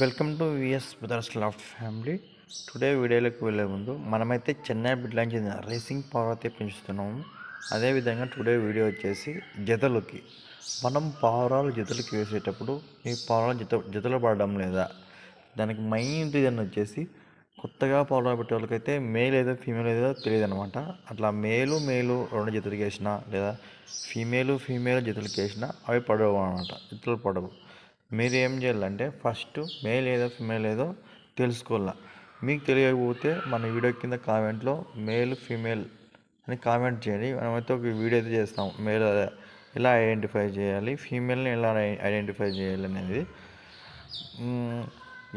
Welcome to VS brothers loft family today వీడియోలోకి వెళ్ళే ముందు మనమైతే చెన్నై బిడ్లాంచి రేసింగ్ పవర్ అయితే పెంచుతున్నాము. అదేవిధంగా టుడే వీడియో వచ్చేసి జతలకి. మనం పావురాలు జతలకి వేసేటప్పుడు ఈ పావురాలు జత జతలు పడడం లేదా? దానికి మెయిన్ రీజన్ వచ్చేసి కొత్తగా పావురాలు పెట్టే వాళ్ళకైతే మేల్ ఏదో ఫీమేల్ ఏదో తెలియదు అనమాట అట్లా మేలు మేలు రెండు జతలకి వేసినా లేదా ఫీమేలు ఫీమేల్ జతలకి వేసినా అవి పడవు అనమాట జతలు పడవు. మీరు ఏం చేయాలంటే ఫస్ట్ మేల్ ఏదో ఫిమేల్ ఏదో తెలుసుకోవాలా. మీకు తెలియకపోతే మన వీడియో కింద కామెంట్లో మేల్ ఫిమేల్ అని కామెంట్ చేయండి. మనమైతే ఒక వీడియో అయితే చేస్తాం. మేల్ ఎలా ఐడెంటిఫై చేయాలి ఫీమేల్ని ఎలా ఐడెంటిఫై చేయాలి అనేది.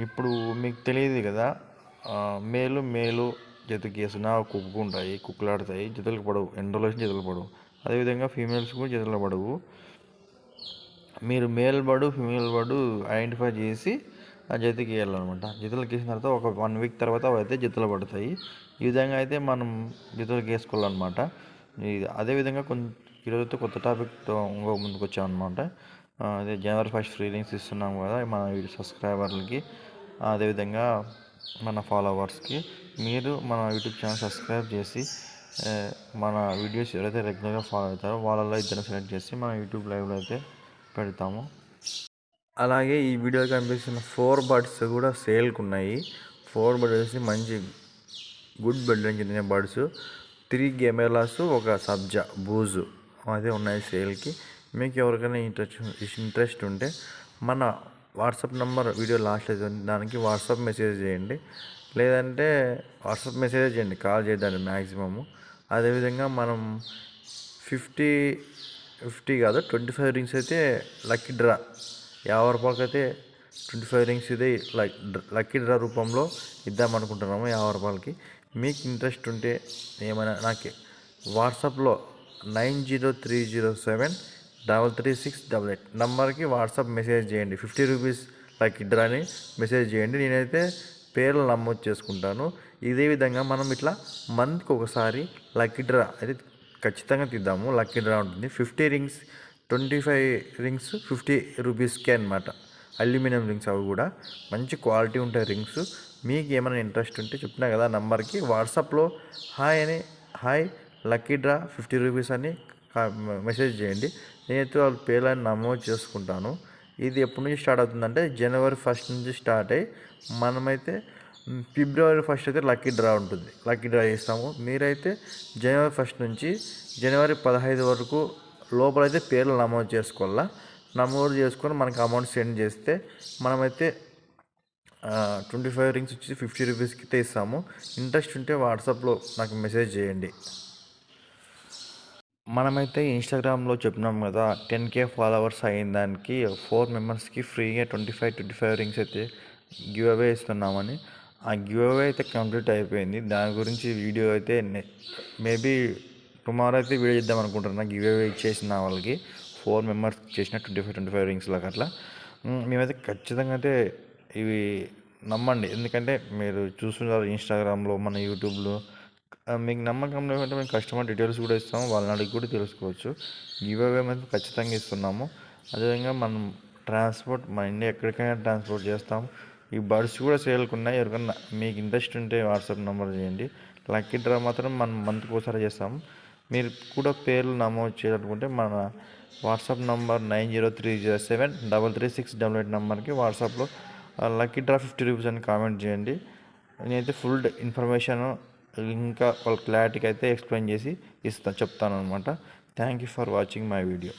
ఇప్పుడు మీకు తెలియదు కదా మేలు మేలు జతకి వేసిన కుక్కు ఉంటాయి కుక్కులాడతాయి జతలకు పడవు ఎండలో జతలు పడవు. అదేవిధంగా ఫీమేల్స్ కూడా జతలు పడవు. మీరు male bird female bird identify చేసి ఆ జతకి వేయాలన్నమాట జతలకు వేసిన తర్వాత ఒక వన్ వీక్ తర్వాత అయితే జతలు పడతాయి. ఈ విధంగా అయితే మనం జతలకు వేసుకోవాలన్నమాట అదేవిధంగా కొంచెం ఈరోజు కొత్త టాపిక్తో ఇంకో ముందుకు వచ్చామన్నమాట. అదే జనవరి ఫస్ట్ ఫ్రీలింగ్స్ ఇస్తున్నాం కదా మన వీడియో సబ్స్క్రైబర్లకి అదేవిధంగా మన ఫాలోవర్స్కి. మీరు మన యూట్యూబ్ ఛానల్ సబ్స్క్రైబ్ చేసి మన వీడియోస్ ఎవరైతే రెగ్యులర్గా ఫాలో అవుతారో వాళ్ళలో ఇద్దరు సెలెక్ట్ చేసి మన యూట్యూబ్ లైవ్లో అయితే పెడతాము. అలాగే ఈ వీడియో కనిపిస్తున్న ఫోర్ బర్డ్స్ కూడా సేల్కి ఉన్నాయి ఫోర్ బర్డ్స్ వచ్చేసి మంచి గుడ్ బెడ్ నుంచి చెందిన బర్డ్స్. త్రీ గెమెలాస్ ఒక సబ్జా బూజు అదే ఉన్నాయి సేల్కి. మీకు ఎవరికైనా ఇంట్రెస్ట్ ఇంట్రెస్ట్ ఉంటే మన వాట్సాప్ నెంబర్ వీడియో లాస్ట్ అయితే దానికి వాట్సాప్ మెసేజ్ చేయండి. లేదంటే వాట్సాప్ మెసేజ్ చేయండి. కాల్ చేయడానికి మ్యాక్సిమము అదేవిధంగా మనం ఫిఫ్టీ ఫిఫ్టీ కాదు ట్వంటీ ఫైవ్ రింగ్స్ అయితే లక్కీ డ్రా యాభై రూపాయలకి అయితే ట్వంటీ ఫైవ్ రింగ్స్ ఇది లక్ లక్కీ డ్రా రూపంలో ఇద్దాం అనుకుంటున్నాము యాభై రూపాయలకి. మీకు ఇంట్రెస్ట్ ఉంటే ఏమైనా నాకు వాట్సాప్లో nine zero three zero seven double three six double eight నంబర్కి వాట్సాప్ మెసేజ్ చేయండి. ఫిఫ్టీ రూపీస్ లక్కీ డ్రాని మెసేజ్ చేయండి. నేనైతే పేర్లు నమోదు చేసుకుంటాను. ఇదే విధంగా మనం ఇట్లా మంత్కి ఒకసారి లక్కీ డ్రా అయితే ఖచ్చితంగా తీద్దాము. లక్కీ డ్రా ఉంటుంది. Fifty rings twenty five rings fifty రూపీస్కే అనమాట అల్యూమినియం రింగ్స్ అవి కూడా. మంచి క్వాలిటీ ఉంటాయి రింగ్స్. మీకు ఏమైనా ఇంట్రెస్ట్ ఉంటే చెప్పినా కదా నంబర్కి. వాట్సాప్లో హాయ్ అని hi lucky draw fifty rupees అని మెసేజ్ చేయండి. నేనైతే వాళ్ళ పేర్లను నమోదు చేసుకుంటాను. ఇది ఎప్పటి నుంచి స్టార్ట్ అవుతుందంటే జనవరి ఫస్ట్ నుంచి స్టార్ట్ అయ్యి మనమైతే ఫిబ్రవరి ఫస్ట్ అయితే లక్కీ డ్రా ఉంటుంది. లక్కీ డ్రా చేస్తాము. మీరైతే జనవరి ఫస్ట్ నుంచి జనవరి పదహైదు వరకు లోపలైతే పేర్లు నమోదు చేసుకోవాలా? నమోదు చేసుకొని మనకి అమౌంట్ సెండ్ చేస్తే మనమైతే ట్వంటీ ఫైవ్ రింగ్స్ వచ్చి ఫిఫ్టీ రూపీస్కి అయితే ఇస్తాము. ఇంట్రెస్ట్ ఉంటే వాట్సాప్లో నాకు మెసేజ్ చేయండి. మనమైతే ఇన్స్టాగ్రామ్లో చెప్పినాం కదా టెన్ కే ఫాలోవర్స్ అయిన దానికి ఫోర్ మెంబర్స్కి ఫ్రీగా twenty five twenty five rings అయితే గివ్ అవే ఇస్తున్నామని. ఆ గివ్ అవే అయితే కంప్లీట్ అయిపోయింది. దాని గురించి వీడియో అయితే మేబీ టుమారో అయితే వీడియో చేద్దాం అనుకుంటున్నాను గివ్ అవే ఇచ్చేసిన వాళ్ళకి. ఫోర్ మెంబర్స్ చేసిన twenty five twenty five rings లాగా అట్లా. మేమైతే ఖచ్చితంగా అయితే ఇవి నమ్మండి. ఎందుకంటే మీరు చూస్తున్నారు ఇన్స్టాగ్రామ్లో మన యూట్యూబ్లో. మీకు నమ్మకం లేకుంటే మేము కస్టమర్ డీటెయిల్స్ కూడా ఇస్తాము వాళ్ళని అడిగి కూడా తెలుసుకోవచ్చు. గివ్ అవే మేము ఖచ్చితంగా ఇస్తున్నాము. అదేవిధంగా మనం ట్రాన్స్పోర్ట్ మన ఇండియా ఎక్కడికైనా ట్రాన్స్పోర్ట్ చేస్తాము ఈ బర్డ్స్ కూడా సేల్కి ఉన్నాయి ఎవరికన్నా మీకు ఇంట్రెస్ట్ ఉంటే వాట్సాప్ నెంబర్ చేయండి. లక్కీ డ్రా మాత్రం మనం మంత్కి ఒకసారి చేస్తాం. మీరు కూడా పేర్లు నమోదు చేయాలనుకుంటే మన WhatsApp number nine zero three zero seven double three six double eight నెంబర్కి వాట్సాప్లో లక్కీ డ్రా ఫిఫ్టీ రూపీస్ అని కామెంట్ చేయండి. నేనైతే ఫుల్ ఇన్ఫర్మేషన్ ఇంకా వాళ్ళ క్లారిటీకి అయితే ఎక్స్ప్లెయిన్ చేసి ఇస్తా చెప్తాను అనమాట thank you for watching my video.